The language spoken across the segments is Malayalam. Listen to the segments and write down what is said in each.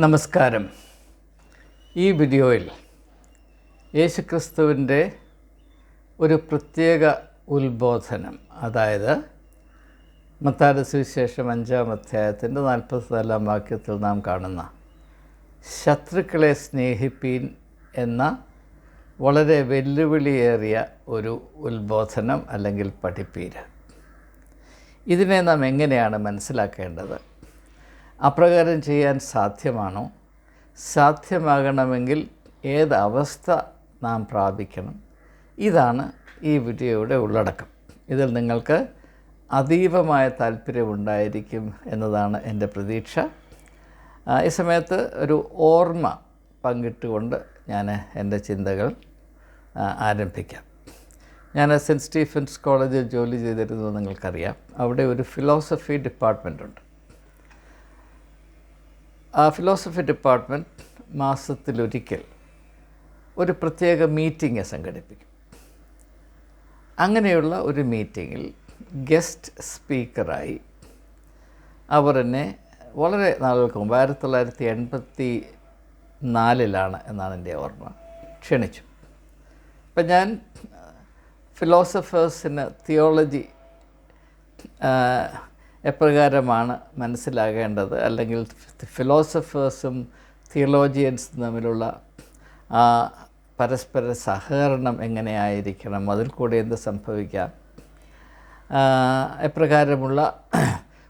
നമസ്കാരം. ഈ വീഡിയോയിൽ യേശുക്രിസ്തുവിന്റെ ഒരു പ്രത്യേക ഉത്ബോധനം അതായത് മത്താര സുവിശേഷം അഞ്ചാം അധ്യായത്തിന്റെ നാൽപ്പത്തിനാലാം വാക്യത്തിൽ നാം കാണുന്ന ശത്രുക്കളെ സ്നേഹിപ്പീൻ എന്ന വളരെ വെല്ലുവിളിയേറിയ ഒരു ഉത്ബോധനം അല്ലെങ്കിൽ പഠിപ്പീര്. ഇതിനെ നാം എങ്ങനെയാണ് മനസ്സിലാക്കേണ്ടത്? അപ്രകാരം ചെയ്യാൻ സാധ്യമാണോ? സാധ്യമാകണമെങ്കിൽ ഏത് അവസ്ഥ നാം പ്രാപിക്കണം? ഇതാണ് ഈ വീഡിയോയുടെ ഉള്ളടക്കം. ഇതിൽ നിങ്ങൾക്ക് അതീവമായ താല്പര്യമുണ്ടായിരിക്കും എന്നതാണ് എന്റെ പ്രതീക്ഷ. ഈ സമയത്ത് ഒരു ഓർമ്മ പങ്കിട്ടുകൊണ്ട് ഞാൻ എന്റെ ചിന്തകൾ ആരംഭിക്കാം. ഞാൻ സെന്റ് സ്റ്റീഫൻസ് കോളേജിൽ ജോലി ചെയ്തിരുന്നു നിങ്ങൾക്കറിയാം. അവിടെ ഒരു ഫിലോസഫി ഡിപ്പാർട്ട്മെന്റ് ഉണ്ട് ഫിലോസഫി ഡിപ്പാർട്ട്മെന്റ് മാസത്തിലൊരിക്കൽ ഒരു പ്രത്യേക മീറ്റിംഗ് സംഘടിപ്പിക്കും. അങ്ങനെയുള്ള ഒരു മീറ്റിങ്ങിൽ ഗസ്റ്റ് സ്പീക്കറായി അവർ എന്നെ വളരെ നാളുകൾക്ക് മുമ്പ് ആയിരത്തി തൊള്ളായിരത്തി എൺപത്തി നാലിലാണ് എന്നാണ് എന്റെ ഓർമ്മ. ക്ഷണിച്ചു. അപ്പം ഞാൻ ഫിലോസഫേഴ്സിന് തിയോളജി എപ്രകാരമാണ് മനസ്സിലാകേണ്ടത്? അല്ലെങ്കിൽ ഫിലോസഫേഴ്സും തിയോളോജിയൻസും തമ്മിലുള്ള ആ പരസ്പര സഹകരണം എങ്ങനെയായിരിക്കണം? അതിൽ കൂടെ എന്ത് സംഭവിക്കാം? എപ്രകാരമുള്ള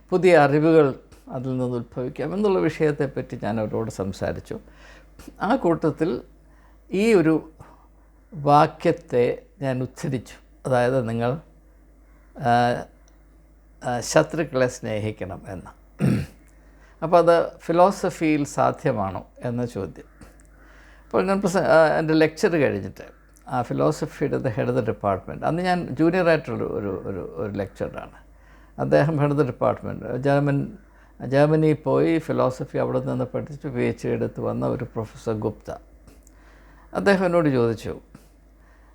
പുതിയ അറിവുകൾ അതിൽ നിന്ന് ഉത്ഭവിക്കാം എന്നുള്ള വിഷയത്തെപ്പറ്റി ഞാൻ അവരോട് സംസാരിച്ചു. ആ കൂട്ടത്തിൽ ഈ ഒരു വാക്യത്തെ ഞാൻ ഉദ്ധരിച്ചു. അതായത് നിങ്ങൾ ശത്രുക്കളെ സ്നേഹിക്കണം എന്ന്. അപ്പോൾ അത് ഫിലോസഫിയിൽ സാധ്യമാണോ എന്ന ചോദ്യം. അപ്പോൾ ഞാൻ പ്രസ എന്റെ ലെക്ചർ കഴിഞ്ഞിട്ട് ആ ഫിലോസഫിയുടെ ഹെഡ് ഓഫ് ദ ഡിപ്പാർട്ട്മെന്റ് അന്ന് ഞാൻ ജൂനിയറായിട്ടുള്ള ഒരു ഒരു ഒരു ലെക്ചറാണ്. അദ്ദേഹം head of the department German Germany പോയി ഫിലോസഫി അവിടെ നിന്ന് പഠിച്ച് പി എച്ച് ഡി എടുത്ത് വന്ന ഒരു പ്രൊഫസർ ഗുപ്ത. അദ്ദേഹം എന്നോട് ചോദിച്ചു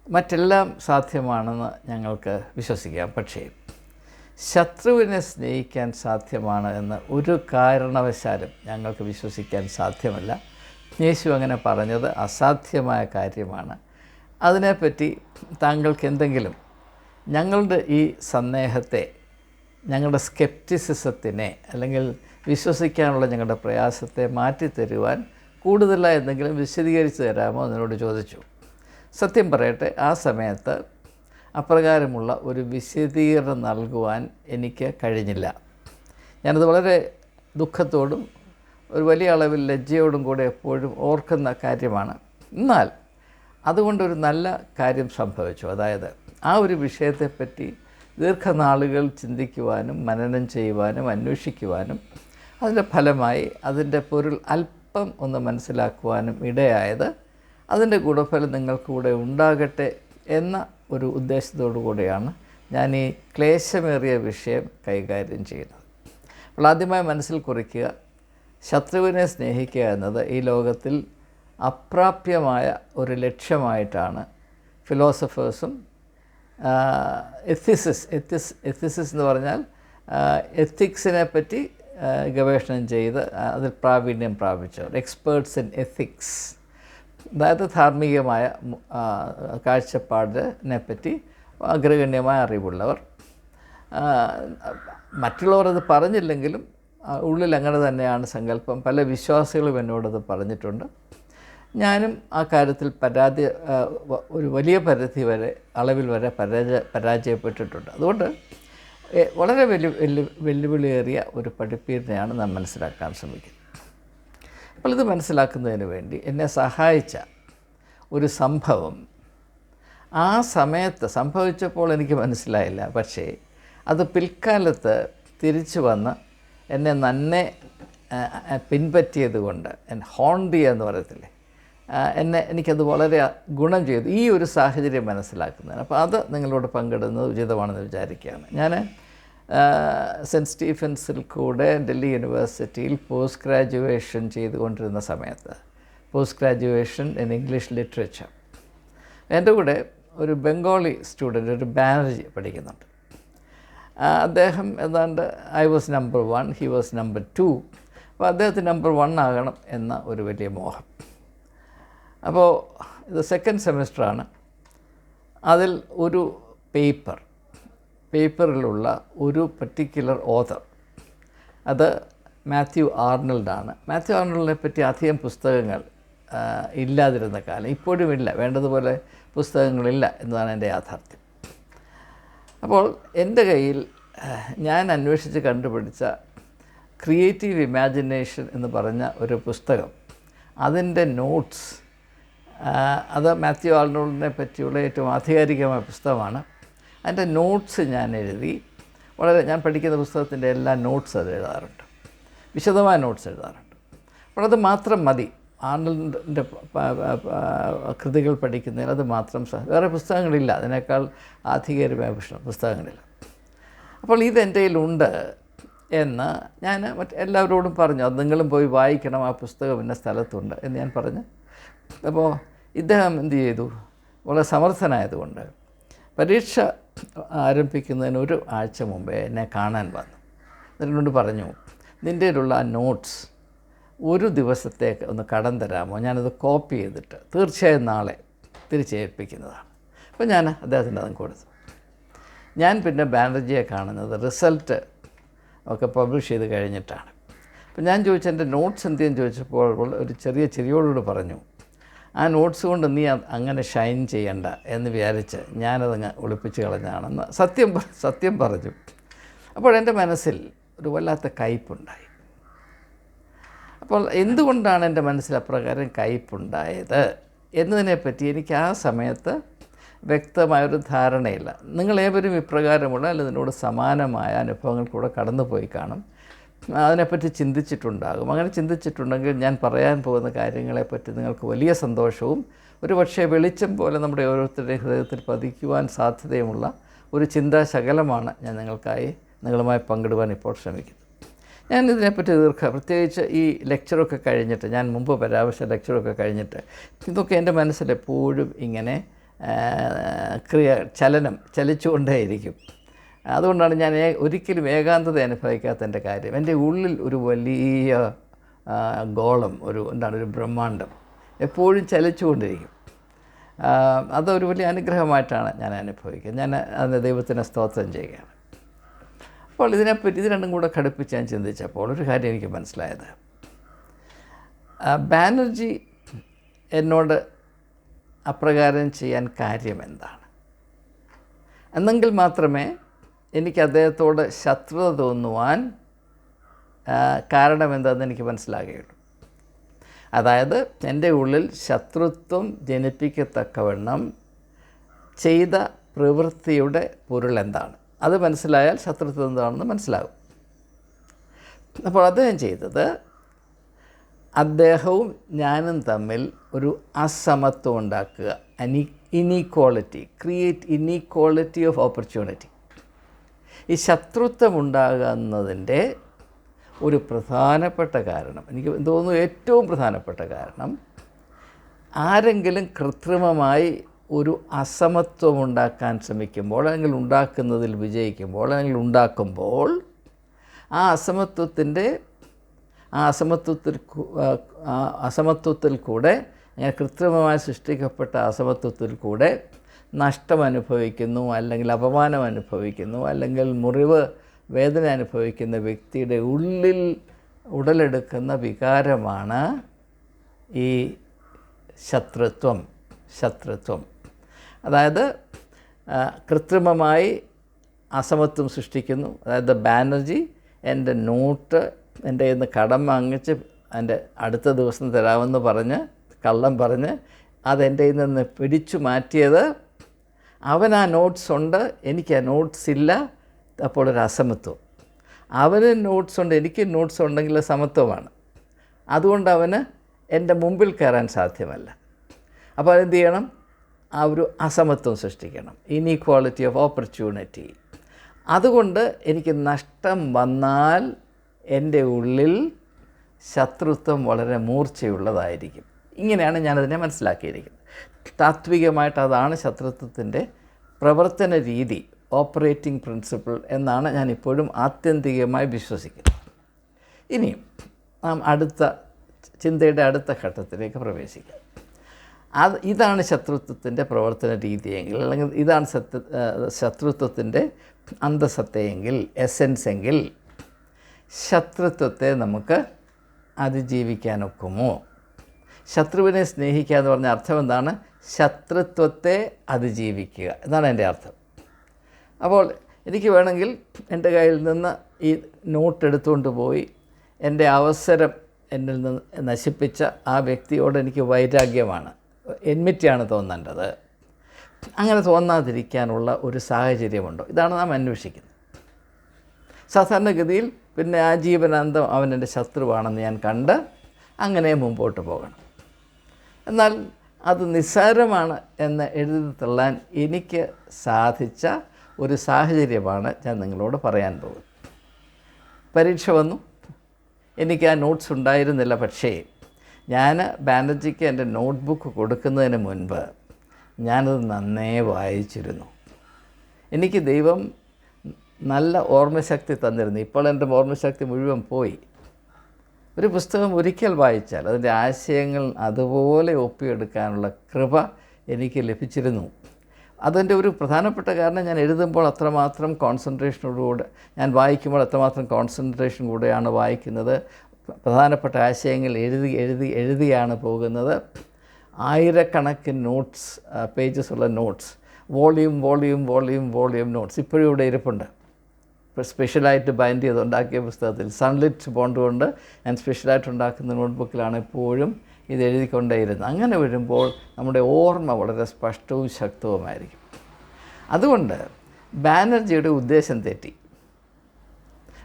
മറ്റെല്ലാം സാധ്യമാണെന്ന് ഞങ്ങൾക്ക് വിശ്വസിക്കാം പക്ഷേ ശത്രുവിനെ സ്നേഹിക്കാൻ സാധ്യമാണ് എന്ന് ഒരു കാരണവശാലും ഞങ്ങൾക്ക് വിശ്വസിക്കാൻ സാധ്യമല്ല. യേശു അങ്ങനെ പറഞ്ഞത് അസാധ്യമായ കാര്യമാണ്. അതിനെപ്പറ്റി താങ്കൾക്ക് എന്തെങ്കിലും ഞങ്ങളുടെ ഈ സന്ദേഹത്തെ ഞങ്ങളുടെ സ്കെപ്റ്റിസിസത്തിനെ അല്ലെങ്കിൽ വിശ്വസിക്കാനുള്ള ഞങ്ങളുടെ പ്രയാസത്തെ മാറ്റിത്തരുവാൻ കൂടുതലായി എന്തെങ്കിലും വിശദീകരിച്ച് തരാമോ എന്നോട് ചോദിച്ചു. സത്യം പറയട്ടെ ആ സമയത്ത് അപ്രകാരമുള്ള ഒരു വിശദീകരണം നൽകുവാൻ എനിക്ക് കഴിഞ്ഞില്ല. ഞാനത് വളരെ ദുഃഖത്തോടും ഒരു വലിയ അളവിൽ ലജ്ജയോടും കൂടെ എപ്പോഴും ഓർക്കുന്ന കാര്യമാണ്. എന്നാൽ അതുകൊണ്ടൊരു നല്ല കാര്യം സംഭവിച്ചു. അതായത് ആ ഒരു വിഷയത്തെപ്പറ്റി ദീർഘനാളുകൾ ചിന്തിക്കുവാനും മനനം ചെയ്യുവാനും അന്വേഷിക്കുവാനും അതിന്റെ ഫലമായി അതിന്റെ പൊരുൾ അല്പം ഒന്ന് മനസ്സിലാക്കുവാനും ഇടയായത് അതിന്റെ ഗുണഫലം നിങ്ങൾക്കൂടെ ഉണ്ടാകട്ടെ എന്ന ഒരു ഉദ്ദേശത്തോടു കൂടിയാണ് ഞാൻ ഈ ക്ലേശമേറിയ വിഷയം കൈകാര്യം ചെയ്യുന്നത്. അപ്പോൾ ആദ്യമായി മനസ്സിൽ കുറിക്കുക ശത്രുവിനെ സ്നേഹിക്കുക എന്നത് ഈ ലോകത്തിൽ അപ്രാപ്യമായ ഒരു ലക്ഷ്യമായിട്ടാണ് ഫിലോസഫേഴ്സും എത്തിസിസ് എത്തിസ് എത്തിസിസ് എന്ന് പറഞ്ഞാൽ എത്തിക്സിനെ പറ്റി ഗവേഷണം ചെയ്ത് അതിൽ പ്രാവീണ്യം പ്രാപിച്ചവർ എക്സ്പേർട്സ് ഇൻ എത്തിക്സ്. അതായത് ധാർമ്മികമായ കാഴ്ചപ്പാടിനെ പറ്റി അഗ്രഗണ്യമായ അറിവുള്ളവർ. മറ്റുള്ളവർ അത് പറഞ്ഞില്ലെങ്കിലും ഉള്ളിൽ അങ്ങനെ തന്നെയാണ് സങ്കല്പം. പല വിശ്വാസികളും എന്നോടത് പറഞ്ഞിട്ടുണ്ട്. ഞാനും ആ കാര്യത്തിൽ പരാതി ഒരു വലിയ പരിധി വരെ അളവിൽ വരെ പരാജയ പരാജയപ്പെട്ടിട്ടുണ്ട്. അതുകൊണ്ട് വളരെ വെല്ലു വെല്ലു വെല്ലുവിളിയേറിയ ഒരു പഠിപ്പീരനെയാണ് നാം മനസ്സിലാക്കാൻ ശ്രമിക്കുന്നത്. അപ്പോൾ ഇത് മനസ്സിലാക്കുന്നതിന് വേണ്ടി എന്നെ സഹായിച്ച ഒരു സംഭവം. ആ സമയത്ത് സംഭവിച്ചപ്പോൾ എനിക്ക് മനസ്സിലായില്ല. പക്ഷേ അത് പിൽക്കാലത്ത് തിരിച്ചു വന്ന് എന്നെ നന്നെ പിൻപറ്റിയത് കൊണ്ട് എന്നെ ഹോണ്ട് എന്ന് പറയത്തില്ലേ എന്നെ എനിക്കത് വളരെ ഗുണം ചെയ്തു. ഈ ഒരു സാഹചര്യം മനസ്സിലാക്കുന്നതിന്. അപ്പോൾ അത് നിങ്ങളോട് പങ്കിടുന്നത് ഉചിതമാണെന്ന് വിചാരിക്കുകയാണ്. ഞാൻ സെന്റ് സ്റ്റീഫൻസിൽ കൂടെ ഡൽഹി യൂണിവേഴ്സിറ്റിയിൽ പോസ്റ്റ് ഗ്രാജുവേഷൻ ചെയ്തുകൊണ്ടിരുന്ന സമയത്ത് post graduation in English literature. എന്റെ കൂടെ ഒരു ബംഗാളി സ്റ്റുഡന്റ് ഒരു ബാനർജി പഠിക്കുന്നുണ്ട്. അദ്ദേഹം ഏതാണ്ട് I was number one he was number two അപ്പോൾ അദ്ദേഹത്തിന് നമ്പർ വൺ ആകണം എന്ന ഒരു വലിയ മോഹം. അപ്പോൾ ഇത് സെക്കൻഡ് സെമിസ്റ്ററാണ്. അതിൽ ഒരു പേപ്പർ പേപ്പറിലുള്ള ഒരു പർട്ടിക്കുലർ ഓതർ അത് മാത്യു ആർണൽഡാണ് മാത്യു ആർണൽഡിനെ പറ്റി അധികം പുസ്തകങ്ങൾ ഇല്ലാതിരുന്ന കാലം. ഇപ്പോഴും ഇല്ല. വേണ്ടതുപോലെ പുസ്തകങ്ങളില്ല എന്നതാണ് എന്റെ യാഥാർത്ഥ്യം. അപ്പോൾ എന്റെ കയ്യിൽ ഞാൻ അന്വേഷിച്ച് കണ്ടുപിടിച്ച ക്രിയേറ്റീവ് ഇമാജിനേഷൻ എന്ന് പറഞ്ഞ ഒരു പുസ്തകം അതിന്റെ നോട്ട്സ് അത് മാത്യു ആർണോൾഡിനെ പറ്റിയുള്ള ഏറ്റവും ആധികാരികമായ പുസ്തകമാണ്. അതിന്റെ നോട്ട്സ് ഞാൻ എഴുതി. വളരെ ഞാൻ പഠിക്കുന്ന പുസ്തകത്തിന്റെ എല്ലാ നോട്ട്സ് അത് എഴുതാറുണ്ട്. വിശദമായ നോട്ട്സ് എഴുതാറുണ്ട്. അപ്പോൾ അത് മാത്രം മതി. ആണ്ടിന്റെ കൃതികൾ പഠിക്കുന്നതിൽ അത് മാത്രം വേറെ പുസ്തകങ്ങളില്ല. അതിനേക്കാൾ ആധികാരികമായ പുസ്തകം പുസ്തകങ്ങളില്ല. അപ്പോൾ ഇത് എന്റെ കയ്യിലുണ്ട് എന്ന് ഞാൻ മറ്റ് എല്ലാവരോടും പറഞ്ഞു. അത് നിങ്ങളും പോയി വായിക്കണം. ആ പുസ്തകം ഇന്ന സ്ഥലത്തുണ്ട് എന്ന് ഞാൻ പറഞ്ഞു. അപ്പോൾ ഇദ്ദേഹം എന്ത് ചെയ്തു? വളരെ സമർത്ഥനായതുകൊണ്ട് പരീക്ഷ ആരംഭിക്കുന്നതിന് ഒരു ആഴ്ച മുമ്പേ എന്നെ കാണാൻ വന്നു. എന്നിട്ട് പറഞ്ഞു നിന്റെ കയ്യിലുള്ള ആ നോട്ട്സ് ഒരു ദിവസത്തേക്ക് ഒന്ന് കടം തരാമോ? ഞാനത് കോപ്പി ചെയ്തിട്ട് തീർച്ചയായും നാളെ തിരിച്ചേൽപ്പിക്കുന്നതാണ്. അപ്പോൾ ഞാൻ അദ്ദേഹത്തിന്റെ അതും കൊടുത്തു. ഞാൻ പിന്നെ ബാനർജിയെ കാണുന്നത് റിസൾട്ട് ഒക്കെ പബ്ലിഷ് ചെയ്ത് കഴിഞ്ഞിട്ടാണ്. അപ്പോൾ ഞാൻ ചോദിച്ച എന്റെ നോട്ട്സ് എന്തെങ്കിലും ചോദിച്ചപ്പോൾ ഒരു ചെറിയ ചിരിയോടുകൂടി പറഞ്ഞു ആ നോട്ട്സ് കൊണ്ട് നീ അങ്ങനെ ഷൈൻ ചെയ്യണ്ട എന്ന് വിചാരിച്ച് ഞാനതങ്ങ് ഒളിപ്പിച്ച് കളഞ്ഞാണെന്ന് സത്യം സത്യം പറഞ്ഞു. അപ്പോൾ എന്റെ മനസ്സിൽ ഒരു വല്ലാത്ത കയ്പുണ്ടായി. അപ്പോൾ എന്തുകൊണ്ടാണ് എന്റെ മനസ്സിൽ അപ്രകാരം കയ്പുണ്ടായത് എന്നതിനെപ്പറ്റി എനിക്ക് ആ സമയത്ത് വ്യക്തമായൊരു ധാരണയില്ല. നിങ്ങളേവരും ഇപ്രകാരമുള്ള അല്ലെങ്കിൽ ഇതിനോട് സമാനമായ അനുഭവങ്ങൾ കൂടെ കടന്നുപോയി കാണും. അതിനെപ്പറ്റി ചിന്തിച്ചിട്ടുണ്ടാകും. അങ്ങനെ ചിന്തിച്ചിട്ടുണ്ടെങ്കിൽ ഞാൻ പറയാൻ പോകുന്ന കാര്യങ്ങളെപ്പറ്റി നിങ്ങൾക്ക് വലിയ സന്തോഷവും ഒരു പക്ഷേ വെളിച്ചം പോലെ നമ്മുടെ ഓരോരുത്തരുടെയും ഹൃദയത്തിൽ പതിക്കുവാൻ സാധ്യതയുമുള്ള ഒരു ചിന്താശകലമാണ് ഞാൻ നിങ്ങൾക്കായി നിങ്ങളുമായി പങ്കിടുവാൻ ഇപ്പോൾ ശ്രമിക്കുന്നത്. ഞാൻ ഇതിനെപ്പറ്റി ദീർഘ പ്രത്യേകിച്ച് ഈ ലെക്ചറൊക്കെ കഴിഞ്ഞിട്ട് ഞാൻ മുമ്പ് പരാമർശ ലെക്ചറൊക്കെ കഴിഞ്ഞിട്ട് ഇതൊക്കെ എന്റെ മനസ്സിൽ എപ്പോഴും ഇങ്ങനെ ക്രിയ ചലനം ചലിച്ചുകൊണ്ടേയിരിക്കും. അതുകൊണ്ടാണ് ഞാൻ ഒരിക്കലും ഏകാന്തത അനുഭവിക്കാത്ത അനുഭവിക്കാത്തതിന്റെ കാര്യം. എന്റെ ഉള്ളിൽ ഒരു വലിയ ഗോളം ഒരു എന്താണ് ഒരു ബ്രഹ്മാണ്ടം എപ്പോഴും ചലിച്ചുകൊണ്ടിരിക്കും. അതൊരു വലിയ അനുഗ്രഹമായിട്ടാണ് ഞാൻ അനുഭവിക്കുക. ഞാൻ അതിന് ദൈവത്തിനെ സ്തോത്രം ചെയ്യുകയാണ്. അപ്പോൾ ഇതിനെപ്പറ്റി ഇത് രണ്ടും കൂടെ ഘടിപ്പിച്ച് ഞാൻ ചിന്തിച്ചപ്പോൾ ഒരു കാര്യം എനിക്ക് മനസ്സിലായത്. ബാനർജി എന്നോട് അപ്രകാരം ചെയ്യാൻ കാര്യം എന്താണ്? എന്നെങ്കിൽ മാത്രമേ എനിക്ക് അദ്ദേഹത്തോട് ശത്രുത തോന്നുവാൻ കാരണം എന്താണെന്ന് എനിക്ക് മനസ്സിലാകുകയുള്ളൂ. അതായത് എന്റെ ഉള്ളിൽ ശത്രുത്വം ജനിപ്പിക്കത്തക്കവണ്ണം ചെയ്ത പ്രവൃത്തിയുടെ പൊരുൾ എന്താണ്? അത് മനസ്സിലായാൽ ശത്രുത്വം എന്താണെന്ന് മനസ്സിലാകും. അപ്പോൾ അദ്ദേഹം ചെയ്തത് അദ്ദേഹവും ഞാനും തമ്മിൽ ഒരു അസമത്വം ഉണ്ടാക്കുക. Any inequality create inequality of opportunity ഈ ശത്രുത്വം ഉണ്ടാകുന്നതിന്റെ ഒരു പ്രധാനപ്പെട്ട കാരണം എനിക്ക് തോന്നുന്നു ഏറ്റവും പ്രധാനപ്പെട്ട കാരണം ആരെങ്കിലും കൃത്രിമമായി ഒരു അസമത്വം ഉണ്ടാക്കാൻ ശ്രമിക്കുമ്പോൾ അല്ലെങ്കിൽ ഉണ്ടാക്കുന്നതിൽ വിജയിക്കുമ്പോൾ അല്ലെങ്കിൽ ഉണ്ടാക്കുമ്പോൾ ആ അസമത്വത്തിന്റെ ആ അസമത്വത്തിൽ അസമത്വത്തിൽ കൂടെ അങ്ങനെ കൃത്രിമമായി സൃഷ്ടിക്കപ്പെട്ട അസമത്വത്തിൽ കൂടെ നഷ്ടം അനുഭവിക്കുന്നു അല്ലെങ്കിൽ അപമാനം അനുഭവിക്കുന്നു അല്ലെങ്കിൽ മുറിവ് വേദന അനുഭവിക്കുന്ന വ്യക്തിയുടെ ഉള്ളിൽ ഉടലെടുക്കുന്ന വികാരമാണ് ഈ ശത്രുത്വം ശത്രുത്വം. അതായത് കൃത്രിമമായി അസമത്വം സൃഷ്ടിക്കുന്നു. അതായത് ബാനർജി എന്റെ നോട്ട് എന്റെ നിന്ന് കടം വാങ്ങിച്ച് എന്റെ അടുത്ത ദിവസം തരാമെന്ന് പറഞ്ഞ് കള്ളം പറഞ്ഞ് അതെന്റെ നിന്ന് പിടിച്ചു മാറ്റിയത് അവൻ ആ നോട്ട്സ് ഉണ്ട് എനിക്ക് ആ നോട്ട്സ് ഇല്ല അപ്പോൾ ഒരു അസമത്വം. അവന് നോട്ട്സ് ഉണ്ട് എനിക്ക് നോട്ട്സ് ഉണ്ടെങ്കിൽ സമത്വമാണ്. അതുകൊണ്ട് അവന് എന്റെ മുമ്പിൽ കയറാൻ സാധ്യമല്ല. അപ്പോൾ അതെന്ത് ചെയ്യണം? ആ ഒരു അസമത്വം സൃഷ്ടിക്കണം. ഇനീക്വാളിറ്റി ഓഫ് ഓപ്പർച്യൂണിറ്റി അതുകൊണ്ട് എനിക്ക് നഷ്ടം വന്നാൽ എന്റെ ഉള്ളിൽ ശത്രുത്വം വളരെ മൂർച്ചയുള്ളതായിരിക്കും. ഇങ്ങനെയാണ് ഞാനതിനെ മനസ്സിലാക്കിയിരിക്കുന്നത്. താത്വികമായിട്ട് അതാണ് ശത്രുത്വത്തിന്റെ പ്രവർത്തന രീതി ഓപ്പറേറ്റിംഗ് പ്രിൻസിപ്പിൾ എന്നാണ് ഞാൻ ഇപ്പോഴും ആത്യന്തികമായി വിശ്വസിക്കുന്നത്. ഇനിയും നാം അടുത്ത ചിന്തയുടെ അടുത്ത ഘട്ടത്തിലേക്ക് പ്രവേശിക്കാം. അത് ഇതാണ് ശത്രുത്വത്തിന്റെ പ്രവർത്തന രീതിയെങ്കിൽ അല്ലെങ്കിൽ ഇതാണ് സത്യ ശത്രുത്വത്തിന്റെ അന്തസത്തയെങ്കിൽ എസെൻസ് എങ്കിൽ ശത്രുത്വത്തെ നമുക്ക് അതിജീവിക്കാനൊക്കുമോ? ശത്രുവിനെ സ്നേഹിക്കുക എന്ന് പറഞ്ഞ അർത്ഥം എന്താണ് ശത്രുത്വത്തെ അതിജീവിക്കുക. എന്നാണ് എന്റെ അർത്ഥം. അപ്പോൾ എനിക്ക് വേണമെങ്കിൽ എന്റെ കയ്യിൽ നിന്ന് ഈ നോട്ട് എടുത്തുകൊണ്ട് പോയി എന്റെ അവസരം എന്നിൽ നിന്ന് നശിപ്പിച്ച ആ വ്യക്തിയോട് എനിക്ക് വൈരാഗ്യമാണ്. എൻമിറ്റിയാണ് തോന്നേണ്ടത്. അങ്ങനെ തോന്നാതിരിക്കാനുള്ള ഒരു സാഹചര്യമുണ്ടോ. ഇതാണ് നാം അന്വേഷിക്കുന്നത്. സാധാരണഗതിയിൽ പിന്നെ ആ ജീവനാന്തം അവൻ എന്റെ ശത്രുവാണെന്ന് ഞാൻ കണ്ട് അങ്ങനെ മുമ്പോട്ട് പോകണം. എന്നാൽ അത് നിസ്സാരമാണ് എന്ന് എഴുതി തള്ളാൻ എനിക്ക് സാധിച്ച ഒരു സാഹചര്യമാണ് ഞാൻ നിങ്ങളോട് പറയാൻ പോകുന്നത്. പരീക്ഷ വന്നു. എനിക്ക് ആ നോട്ട്സ് ഉണ്ടായിരുന്നില്ല. പക്ഷേ ഞാൻ ബാനർജിക്ക് എന്റെ നോട്ട്ബുക്ക് കൊടുക്കുന്നതിന് മുൻപ് ഞാനത് നന്നേ വായിച്ചിരുന്നു. എനിക്ക് ദൈവം നല്ല ഓർമ്മശക്തി തന്നിരുന്നു. ഇപ്പോൾ എന്റെ ഓർമ്മശക്തി മുഴുവൻ പോയി. ഒരു പുസ്തകം ഒരിക്കൽ വായിച്ചാൽ അതിന്റെ ആശയങ്ങൾ അതുപോലെ ഒപ്പിയെടുക്കാനുള്ള കൃപ എനിക്ക് ലഭിച്ചിരുന്നു. അതിന്റെ ഒരു പ്രധാനപ്പെട്ട കാരണം ഞാൻ എഴുതുമ്പോൾ അത്രമാത്രം കോൺസെൻട്രേഷനോടുകൂടെ ഞാൻ വായിക്കുമ്പോൾ അത്രമാത്രം കോൺസെൻട്രേഷൻ കൂടെയാണ് വായിക്കുന്നത്. പ്രധാനപ്പെട്ട ആശയങ്ങൾ എഴുതി എഴുതി എഴുതിയാണ് പോകുന്നത്. ആയിരക്കണക്കിന് നോട്ട്സ് പേജസ് ഉള്ള notes volume volume volume volume notes ഇപ്പോഴും ഇവിടെ ഇരിപ്പുണ്ട്. ഇപ്പോൾ സ്പെഷ്യലായിട്ട് ബൈൻഡ് ചെയ്ത് ഉണ്ടാക്കിയ പുസ്തകത്തിൽ സൺലിറ്റ് ബോണ്ട് കൊണ്ട് ഞാൻ സ്പെഷ്യലായിട്ട് ഉണ്ടാക്കുന്ന നോട്ട്ബുക്കിലാണ് എപ്പോഴും ഇത് എഴുതിക്കൊണ്ടേയിരുന്നത്. അങ്ങനെ വരുമ്പോൾ നമ്മുടെ ഓർമ്മ വളരെ സ്പഷ്ടവും ശക്തവുമായിരിക്കും. അതുകൊണ്ട് ബാനർജിയുടെ ഉദ്ദേശം തെറ്റി.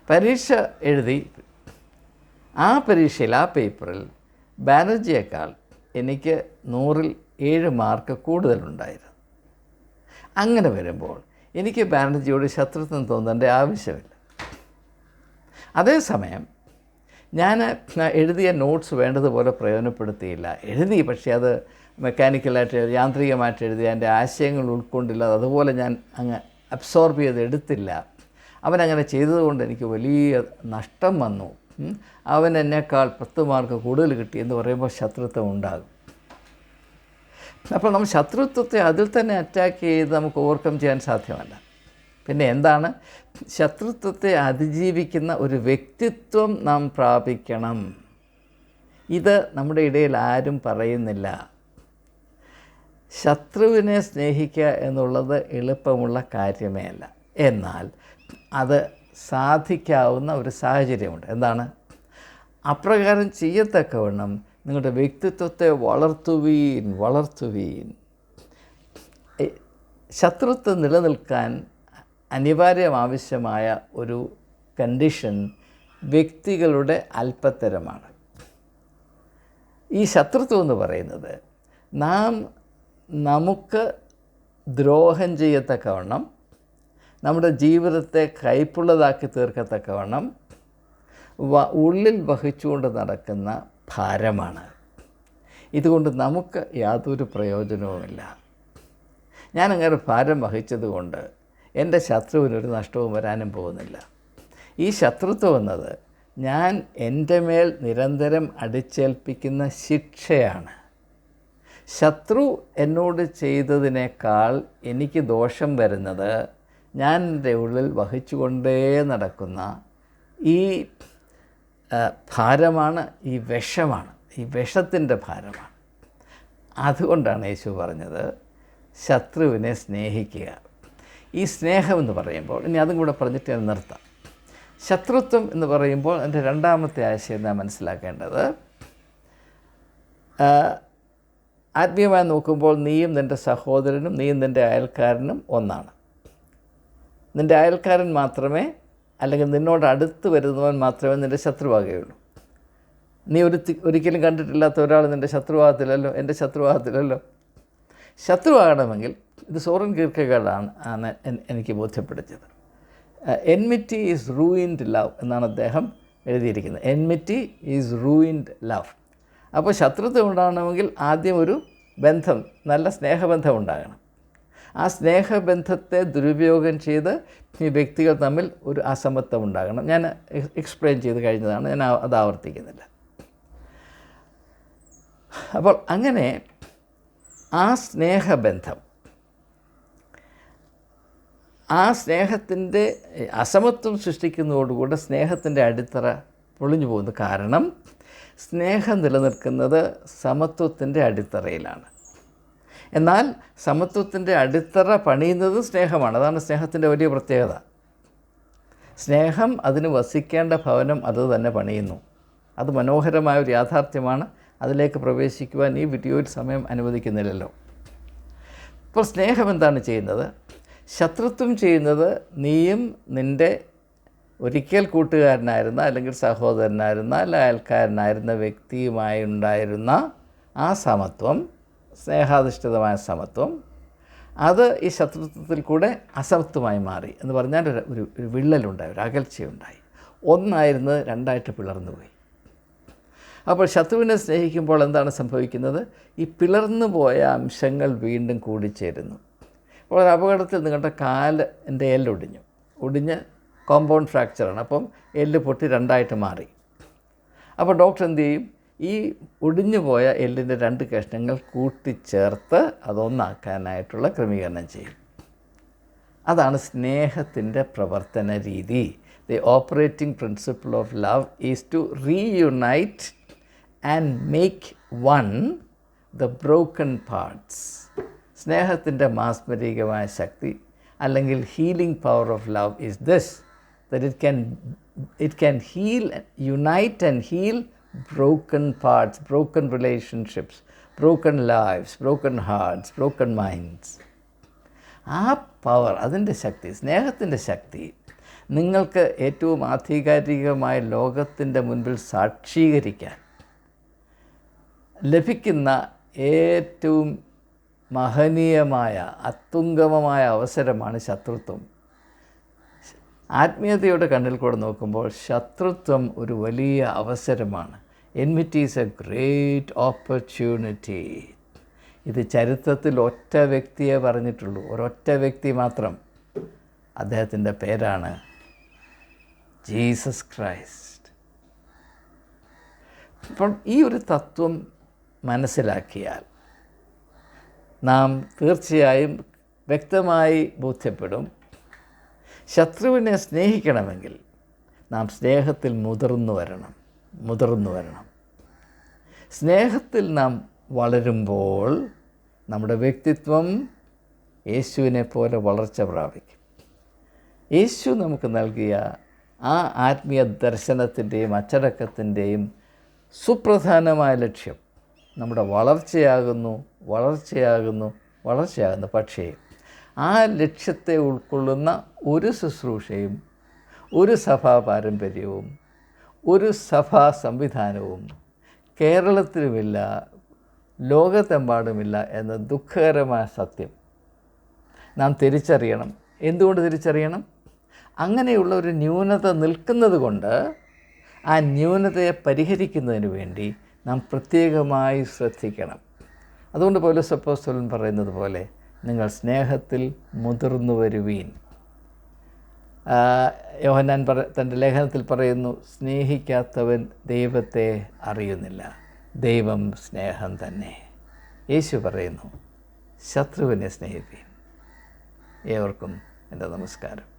പരീക്ഷ എഴുതി. ആ പരീക്ഷയിൽ ആ പേപ്പറിൽ ബാനർജിയേക്കാൾ എനിക്ക് നൂറിൽ ഏഴ് മാർക്ക് കൂടുതലുണ്ടായിരുന്നു. അങ്ങനെ വരുമ്പോൾ എനിക്ക് ബാനർജിയോട് ശത്രുത്വം തോന്നേണ്ട ആവശ്യമില്ല. അതേസമയം ഞാൻ എഴുതിയ നോട്ട്സ് വേണ്ടതുപോലെ പ്രയോജനപ്പെടുത്തിയില്ല. എഴുതി പക്ഷേ അത് മെക്കാനിക്കലായിട്ട് യാന്ത്രികമായിട്ട് എഴുതി എന്റെ ആശയങ്ങൾ ഉൾക്കൊണ്ടില്ല. അതുപോലെ ഞാൻ അങ്ങ് അബ്സോർബ് ചെയ്ത് എടുത്തില്ല. അവനങ്ങനെ ചെയ്തതുകൊണ്ട് എനിക്ക് വലിയ നഷ്ടം വന്നു. അവൻ എന്നേക്കാൾ പത്ത് മാർക്ക് കൂടുതൽ കിട്ടി എന്ന് പറയുമ്പോൾ ശത്രുത്വം ഉണ്ടാകും. അപ്പോൾ നമ്മൾ ശത്രുത്വത്തെ അതിൽ തന്നെ അറ്റാക്ക് ചെയ്ത് നമുക്ക് ഓവർകം ചെയ്യാൻ സാധ്യമല്ല. പിന്നെ എന്താണ്? ശത്രുത്വത്തെ അതിജീവിക്കുന്ന ഒരു വ്യക്തിത്വം നാം പ്രാപിക്കണം. ഇത് നമ്മുടെ ഇടയിൽ ആരും പറയുന്നില്ല. ശത്രുവിനെ സ്നേഹിക്കുക എന്നുള്ളത് എളുപ്പമുള്ള കാര്യമേ അല്ല. എന്നാൽ അത് സാധിക്കാവുന്ന ഒരു സാഹചര്യമുണ്ട്. എന്താണ്? അപ്രകാരം ചെയ്യത്തക്കവണ്ണം നിങ്ങളുടെ വ്യക്തിത്വത്തെ വളർത്തുവീൻ വളർത്തുവീൻ. ശത്രുത്വം നിലനിൽക്കാൻ അനിവാര്യം ആവശ്യമായ ഒരു കണ്ടീഷൻ വ്യക്തികളുടെ അല്പത്തരമാണ് ഈ ശത്രുത്വം എന്ന് പറയുന്നത് നാം നമുക്ക് ദ്രോഹം ചെയ്യത്തക്കവണ്ണം നമ്മുടെ ജീവിതത്തെ കൈപ്പുള്ളതാക്കി തീർക്കത്തക്കവണ്ണം ഉള്ളിൽ വഹിച്ചുകൊണ്ട് നടക്കുന്ന ഭാരമാണ്. ഇതുകൊണ്ട് നമുക്ക് യാതൊരു പ്രയോജനവുമില്ല. ഞാനങ്ങനെ ഭാരം വഹിച്ചതുകൊണ്ട് എന്റെ ശത്രുവിനൊരു നഷ്ടവും വരാനും പോകുന്നില്ല. ഈ ശത്രുത്വം എന്നത് ഞാൻ എന്റെ മേൽ നിരന്തരം അടിച്ചേൽപ്പിക്കുന്ന ശിക്ഷയാണ്. ശത്രു എന്നോട് ചെയ്തതിനേക്കാൾ എനിക്ക് ദോഷം വരുന്നത് ഞാൻ എന്റെ ഉള്ളിൽ വഹിച്ചുകൊണ്ടേ നടക്കുന്ന ഈ ഭാരമാണ് ഈ വിഷമാണ്. ഈ വിഷത്തിന്റെ ഭാരമാണ്. അതുകൊണ്ടാണ് യേശു പറഞ്ഞത് ശത്രുവിനെ സ്നേഹിക്കുക. ഈ സ്നേഹം എന്ന് പറയുമ്പോൾ ഇനി അതും കൂടെ പറഞ്ഞിട്ട് ഞാൻ നിർത്താം. ശത്രുത്വം എന്ന് പറയുമ്പോൾ എന്റെ രണ്ടാമത്തെ ആശയം ഞാൻ മനസ്സിലാക്കേണ്ടത് ആത്മീയമായി നോക്കുമ്പോൾ നീയും നിന്റെ സഹോദരനും നീയും നിന്റെ അയൽക്കാരനും ഒന്നാണ്. നിന്റെ അയൽക്കാരൻ മാത്രമേ അല്ലെങ്കിൽ നിന്നോട് അടുത്ത് വരുന്നവൻ മാത്രമേ നിന്റെ ശത്രുവാകുകയുള്ളൂ. നീ ഒരു ഒരിക്കലും കണ്ടിട്ടില്ലാത്ത ഒരാൾ നിന്റെ ശത്രുവാകത്തില്ലല്ലോ എന്റെ ശത്രുവാകത്തില്ലല്ലോ. ശത്രുവാകണമെങ്കിൽ ഇത് സോറൻ കീർക്കകളാണ് ആണ് എനിക്ക് ബോധ്യപ്പെടുത്തിയത്. എൻമിറ്റി ഈസ് റൂയിൻഡ് ലവ് എന്നാണ് അദ്ദേഹം എഴുതിയിരിക്കുന്നത്. എൻമിറ്റി ഈസ് റൂയിൻഡ് ലവ് അപ്പോൾ ശത്രുത്വം ഉണ്ടാകണമെങ്കിൽ ആദ്യം ഒരു ബന്ധം നല്ല സ്നേഹബന്ധം ഉണ്ടാകണം. ആ സ്നേഹബന്ധത്തെ ദുരുപയോഗം ചെയ്ത് ഈ വ്യക്തികൾ തമ്മിൽ ഒരു അസമത്വം ഉണ്ടാകണം. ഞാൻ എക്സ്പ്ലെയിൻ ചെയ്ത് കഴിഞ്ഞതാണ്. ഞാൻ അത് ആവർത്തിക്കുന്നില്ല. അപ്പോൾ അങ്ങനെ ആ സ്നേഹബന്ധം ആ സ്നേഹത്തിന്റെ അസമത്വം സൃഷ്ടിക്കുന്നതോടുകൂടെ സ്നേഹത്തിന്റെ അടിത്തറ പൊളിഞ്ഞു പോകുന്നു കാരണം സ്നേഹം നിലനിൽക്കുന്നത് സമത്വത്തിന്റെ അടിത്തറയിലാണ്. എന്നാൽ സമത്വത്തിന്റെ അടിത്തറ പണിയുന്നത് സ്നേഹമാണ്. അതാണ് സ്നേഹത്തിന്റെ വലിയ പ്രത്യേകത. സ്നേഹം അതിന് വസിക്കേണ്ട ഭവനം അത് തന്നെ പണിയുന്നു. അത് മനോഹരമായ ഒരു യാഥാർത്ഥ്യമാണ്. അതിലേക്ക് പ്രവേശിക്കുവാൻ ഈ വീഡിയോയിൽ സമയം അനുവദിക്കുന്നില്ലല്ലോ. ഇപ്പോൾ സ്നേഹം എന്താണ് ചെയ്യുന്നത്? ശത്രുത്വം ചെയ്യുന്നത് നീയും നിന്റെ ഒരിക്കൽ കൂട്ടുകാരനായിരുന്ന അല്ലെങ്കിൽ സഹോദരനായിരുന്ന അല്ല അയൽക്കാരനായിരുന്ന വ്യക്തിയുമായി ഉണ്ടായിരുന്ന ആ സമത്വം സ്നേഹാധിഷ്ഠിതമായ സമത്വം അത് ഈ ശത്രുത്വത്തിൽ കൂടെ അസമത്വമായി മാറി എന്ന് പറഞ്ഞാൽ ഒരു ഒരു വിള്ളലുണ്ടായി ഒരു അകൽച്ചയുണ്ടായി. ഒന്നായിരുന്നത് രണ്ടായിട്ട് പിളർന്നു പോയി. അപ്പോൾ ശത്രുവിനെ സ്നേഹിക്കുമ്പോൾ എന്താണ് സംഭവിക്കുന്നത്? ഈ പിളർന്നു പോയ അംശങ്ങൾ വീണ്ടും കൂടിച്ചേരുന്നു. അപ്പോൾ ഒരു അപകടത്തിൽ നിങ്ങളുടെ കാൽ എന്റെ എല്ലൊടിഞ്ഞു ഒടിഞ്ഞ്. കോമ്പൗണ്ട് ഫ്രാക്ചറാണ് അപ്പം എല്ല് പൊട്ടി രണ്ടായിട്ട് മാറി. അപ്പോൾ ഡോക്ടർ എന്ത് ചെയ്യും? ഈ ഒടിഞ്ഞു പോയ എല്ലിന്റെ രണ്ട് കഷ്ണങ്ങൾ കൂട്ടിച്ചേർത്ത് അതൊന്നാക്കാനായിട്ടുള്ള ക്രമീകരണം ചെയ്യും. അതാണ് സ്നേഹത്തിന്റെ പ്രവർത്തന രീതി. The operating principle of love is to reunite and make one the broken parts സ്നേഹത്തിന്റെ മാസ്മരികമായ ശക്തി അല്ലെങ്കിൽ healing power of love is this that it can it can heal unite and heal broken parts, broken relationships, broken lives, broken hearts, broken minds. ആ പവർ അതിന്റെ ശക്തി സ്നേഹത്തിന്റെ ശക്തി നിങ്ങൾക്ക് ഏറ്റവും ആധികാരികമായ ലോകത്തിന്റെ മുൻപിൽ സാക്ഷീകരിക്കാൻ ലഭിക്കുന്ന ഏറ്റവും മഹനീയമായ അത്തുങ്കമമായ അവസരമാണ് ശത്രുത്വം ആത്മീയതയുടെ കണ്ണിൽ കൂടെ നോക്കുമ്പോൾ ശത്രുത്വം ഒരു വലിയ അവസരമാണ്. Enmity is a great opportunity ഇത് ചരിത്രത്തിൽ ഒറ്റ വ്യക്തിയെ പറഞ്ഞിട്ടുള്ളൂ. ഒരൊറ്റ വ്യക്തി മാത്രം അദ്ദേഹത്തിന്റെ പേരാണ് ജീസസ് ക്രൈസ്റ്റ്. അപ്പം ഈ ഒരു തത്വം മനസ്സിലാക്കിയാൽ നാം തീർച്ചയായും വ്യക്തമായി ബോധ്യപ്പെടും. ശത്രുവിനെ സ്നേഹിക്കണമെങ്കിൽ നാം സ്നേഹത്തിൽ മുതിർന്നു വരണം മുതിർന്നു വരണം. സ്നേഹത്തിൽ നാം വളരുമ്പോൾ നമ്മുടെ വ്യക്തിത്വം യേശുവിനെ പോലെ വളർച്ച പ്രാപിക്കും. യേശു നമുക്ക് നൽകിയ ആ ആത്മീയ ദർശനത്തിന്റെയും അച്ചടക്കത്തിന്റെയും സുപ്രധാനമായ ലക്ഷ്യം നമ്മുടെ വളർച്ചയാകുന്നു വളർച്ചയാകുന്നു വളർച്ചയാകുന്നു. പക്ഷേ ആ ലക്ഷ്യത്തെ ഉൾക്കൊള്ളുന്ന ഒരു ശുശ്രൂഷയും ഒരു സഭാ പാരമ്പര്യവും ഒരു സഭാ സംവിധാനവും കേരളത്തിലുമില്ല ലോകത്തെമ്പാടുമില്ല എന്ന ദുഃഖകരമായ സത്യം നാം തിരിച്ചറിയണം. എന്തുകൊണ്ട് തിരിച്ചറിയണം? അങ്ങനെയുള്ള ഒരു ന്യൂനത നിൽക്കുന്നത് കൊണ്ട് ആ ന്യൂനതയെ പരിഹരിക്കുന്നതിന് വേണ്ടി നാം പ്രത്യേകമായി ശ്രദ്ധിക്കണം. അതുകൊണ്ട് പൗലോസ് അപ്പോസ്തലൻ പറയുന്നത് പോലെ നിങ്ങൾ സ്നേഹത്തിൽ മുതിർന്നു വരുവീൻ. യോഹന്നാൻ പറ തന്റെ ലേഖനത്തിൽ പറയുന്നു സ്നേഹിക്കാത്തവൻ ദൈവത്തെ അറിയുന്നില്ല. ദൈവം സ്നേഹം തന്നെ. യേശു പറയുന്നു ശത്രുവിനെ സ്നേഹിപ്പീൻ. ഏവർക്കും എന്റെ നമസ്കാരം.